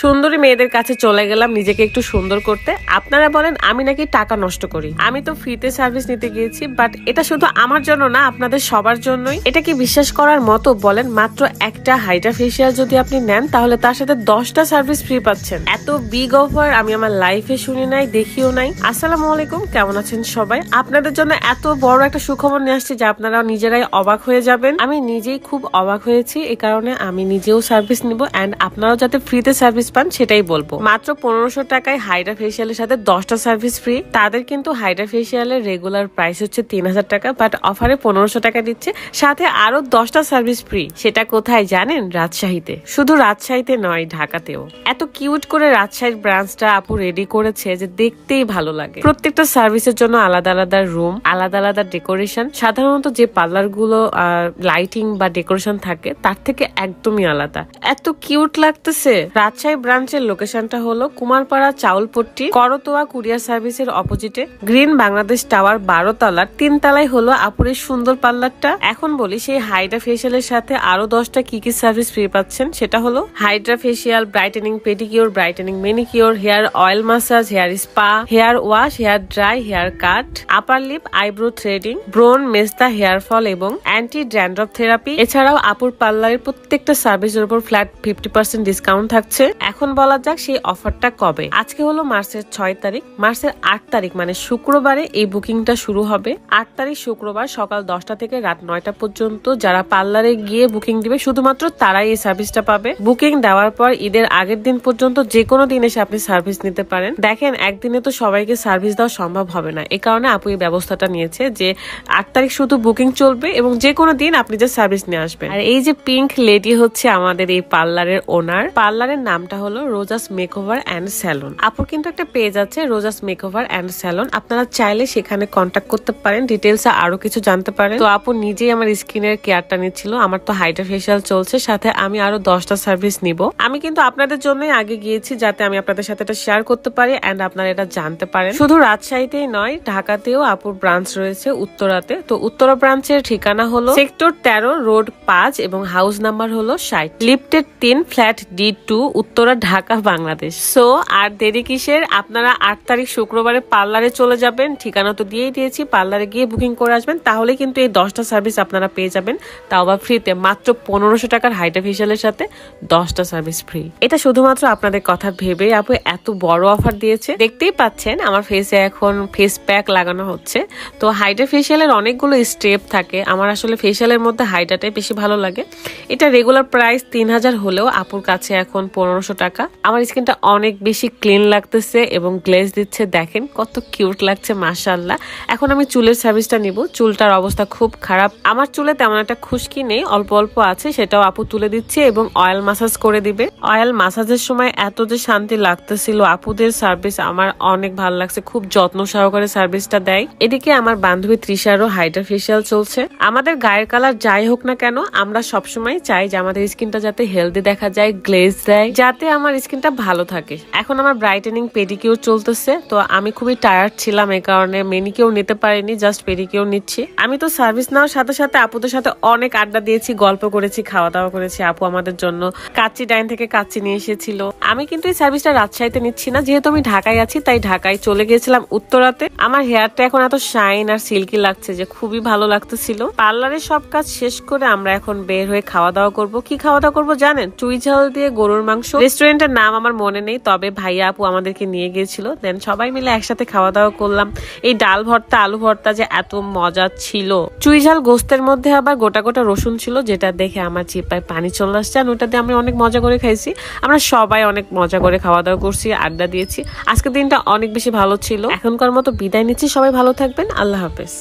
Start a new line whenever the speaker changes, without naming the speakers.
সুন্দরী মেয়েদের কাছে চলে গেলাম নিজেকে একটু সুন্দর করতে। আপনারা বলেন, আমি নাকি টাকা নষ্ট করি। আমি তো ফ্রিতে সার্ভিস নিতে গিয়েছি, বাট এটা শুধু আমার জন্য না, আপনাদের সবার জন্যই। এটা কি বিশ্বাস করার মতো বলেন, মাত্র একটা হাইড্রা ফেসিয়াল যদি আপনি নেন, তাহলে তার সাথে দশটা সার্ভিস ফ্রি পাচ্ছেন। এত বিগ অফার আমি আমার লাইফে শুনি নাই, দেখিও নাই। আসসালামু আলাইকুম, কেমন আছেন সবাই? আপনাদের জন্য এত বড় একটা সুখবর নিয়ে আসছি যে আপনারা নিজেরাই অবাক হয়ে যাবেন। আমি নিজেই খুব অবাক হয়েছি এই কারণে আমি নিজেও সার্ভিস নিব অ্যান্ড আপনারাও যাতে ফ্রিতে সার্ভিস পান, সেটাই বলব। মাত্র পনেরোশো টাকায় হাইড্রা ফেসিয়ালের সাথে দশটা সার্ভিস ফ্রি তাদের কিন্তু হাইড্রা ফেসিয়ালের রেগুলার প্রাইস হচ্ছে তিন হাজার টাকা বাট অফারে পনেরোশো টাকা দিচ্ছে। সাথে আরও দশটা সার্ভিস ফ্রি সেটা কোথায় জানেন? রাজশাহীতে। শুধু রাজশাহীতে নয়, ঢাকাতেও। এত কিউট করে রাজশাহীর ব্রাঞ্চটা আপু রেডি করেছে যে দেখতেই ভালো লাগে। প্রত্যেকটা সার্ভিসের জন্য আলাদা আলাদা রুম আলাদা আলাদা ডেকোরেশন সাধারণত যে পার্লারগুলো লাইটিং বা ডেকোরেশন থাকে, তার থেকে একদমই আলাদা। এত কিউট লাগতেছে। রাজশাহী ব্রাঞ্চের লোকেশনটা হলো কুমারপাড়া চাউলপট্টি, করতোয়া কুরিয়ার সার্ভিসের অপোজিটে গ্রিন বাংলাদেশ টাওয়ার বারো তলার তিন তলায় হলো আপুরের সুন্দর পার্লারটা। এখন বলি সেই হাইড্রা ফেসিয়ালের সাথে আরও দশটা কি কি সার্ভিস ফ্রি পাচ্ছেন, সেটা হলো hydra facial brightening pedicure, brightening manicure, hair oil massage, hair spa, hair wash, hair dry, hair cut, upper lip, eyebrow threading, ব্রোন, মেস্তা, হেয়ার ফল এবং অ্যান্টি ড্যান্ড্রফ থেরাপি। এছাড়াও আপুর পার্লারের প্রত্যেকটা সার্ভিসের উপর ফ্ল্যাট ফিফটি পার্সেন্ট ডিসকাউন্ট থাকছে। এখন বলা যাক সেই অফারটা কবে। আজকে হলো মার্চের ছয় তারিখ। মার্চের আট তারিখ মানে শুক্রবারে এই বুকিংটা শুরু হবে। আট তারিখ শুক্রবার সকাল দশটা থেকে রাত নয়টা পর্যন্ত যারা পার্লারে গিয়ে বুকিং দিবে, শুধুমাত্র তারাই এই সার্ভিসটা পাবে। বুকিং দেওয়ার পর ঈদের আগের দিন পর্যন্ত যে কোনো দিন এসে আপনি সার্ভিস নিতে পারেন। দেখেন, একদিনে তো সবাইকে সার্ভিস দেওয়া সম্ভব হবে না। এই কারণে আপু এই ব্যবস্থাটা নিয়েছে যে আট তারিখ শুধু বুকিং চলবে এবং যে কোনো দিন আপনি যে সার্ভিস নিয়ে আসবেন। আর এই যে পিঙ্ক লেডি হচ্ছে আমাদের এই পার্লারের ওনার, পার্লারের নামটা হলো রোজাস মেকওভার অ্যান্ড স্যালন। আপুর কিন্তু একটা পেজ আছে, রোজাস মেকওভার অ্যান্ড স্যালন। আপনারা চাইলে সেখানে কন্ট্যাক্ট করতে পারেন ডিটেলস আরও কিছু জানতে পারেন। তো আপু নিজেই আমার স্কিনের কেয়ারটা নিচ্ছিল, আমার তো হাইড্রা ফেসিয়াল চলছে, সাথে আমি আরও দশটা সার্ভিস নিব। আমি কিন্তু আপনাদের জন্যই আগে গিয়েছি, যাতে আমি আপনাদের সাথে এটা শেয়ার করতে পারি অ্যান্ড আপনারা এটা জানতে পারেন। শুধু রাজশাহীতেই নয়, ঢাকাতেও আপুর ব্রাঞ্চ রয়েছে, উত্তরাতে। তো উত্তরা ব্রাঞ্চের ঠিকানা হলো সেক্টর তেরো রোড পাঁচ এবং হাউস নাম্বার হলো ষাট। লিফটেড তিন flat D two Uttara Dhaka, Bangladesh. So আর দেরি কিসের? আপনারা আট তারিখ শুক্রবারে পার্লারে চলে যাবেন। ঠিকানা তো দিয়েই দিয়েছি, পার্লারে গিয়ে বুকিং করে আসবেন। তাহলে কিন্তু এই দশটা সার্ভিস আপনারা পেয়ে যাবেন। তাও বা ফ্রিতে, মাত্র পনেরোশো টাকার হাইটা ফেসিয়ালের সাথে দশটা সার্ভিস ফ্রি। এটা শুধুমাত্র আপনাদের কথা ভেবে আপু এত বড় অফার দিয়েছে। দেখতেই পাচ্ছেন, আমার ফেসে এখন ফেস প্যাক লাগানো হচ্ছে। তো হাইড্রা ফেসিয়ালের অনেকগুলো স্টেপ থাকে। আমার আসলে ফেসিয়ালের মধ্যে হাইড্রাটাই বেশি ভালো লাগে। এটা রেগুলার প্রাইস তিন হাজার হলেও আপুর কাছে এখন পনেরোশো টাকা। আমার স্কিনটা অনেক বেশি ক্লিন লাগতেছে এবং গ্লেজ দিচ্ছে। দেখেন কত কিউট লাগছে মাশাল্লাহ এখন আমি চুলের সার্ভিসটা নিব। চুলটার অবস্থা খুব খারাপ। আমার চুলে তেমন একটা খুশকি নেই, অল্প অল্প আছে, সেটাও আপু তুলে দিচ্ছে এবং অয়েল মাসাজ করে দিবে। অয়েল মাসাজের সময় এত যে শান্তি লাগতেছিল, আপুদের সার্ভিস আমার অনেক ভালো লাগছে, খুব যত্ন সহকারে সার্ভিসটা দেয়। এদিকে আমার বান্ধবী তৃষারও হাইড্রা ফেসিয়াল চলছে। আমাদের গায়ের কালার যাই হোক না কেন, আমরা সবসময় চাই যে আমাদের স্কিনটা যাতে হেলদি দেখা যায় গ্লেজ দেয়। যাতে আমার স্কিনটা ভালো থাকে। এখন আমার ব্রাইটেনিং পেডিকিউর চলতেছে, তো আমি খুবই টায়ার্ড ছিলাম এই কারণে মেনিকিউর নিতে পারিনি জাস্ট পেডিকিউর নিচ্ছি। আমি তো সার্ভিস নেওয়ার সাথে সাথে আপুদের সাথে অনেক আড্ডা দিয়েছি, গল্প করেছি খাওয়া দাওয়া করেছি আপু আমাদের জন্য। কাচ্চি ডাইন থেকে কাচ্চি নিয়ে এসেছিল। আমি কিন্তু এই সার্ভিসটা রাজশাহীতে নিচ্ছি না, যেহেতু আমি ঢাকায় আছি, তাই ঢাকায় চলে গিয়েছিলাম উত্তরাতে। আমার হেয়ারটা এখন এত শাইন আর সিল্কি লাগছে যে খুবই ভালো লাগতেছিল। পার্লারের সব কাজ শেষ করে আমরা এখন বের হয়ে খাওয়া দাওয়া করব। কি খাওয়া দাওয়া করব জানেন? চুই ঝাল দিয়ে গরুর মাংস। রেস্টুরেন্টের নাম আমার মনে নেই, তবে ভাইয়া আপু আমাদেরকে নিয়ে গিয়েছিল। দেন সবাই মিলে একসাথে খাওয়া দাওয়া করলাম। এই ডাল ভর্তা, আলু ভর্তা যে এত মজা ছিল। চুই ঝাল গোস্তের মধ্যে আবার গোটা গোটা রসুন ছিল, যেটা দেখে আমার চিপায় পানি চলে আসছে। আর ওটা দিয়ে আমি অনেক মজা করে খাইছি। আমরা সবাই অনেক মজা করে খাওয়া দাওয়া করছি, আড্ডা দিয়েছি। আজকের দিনটা অনেক বেশি ভালো ছিল। এখনকার মতো বিদায় নিচ্ছি। সবাই ভালো থাকবেন। আল্লাহ হাফেজ।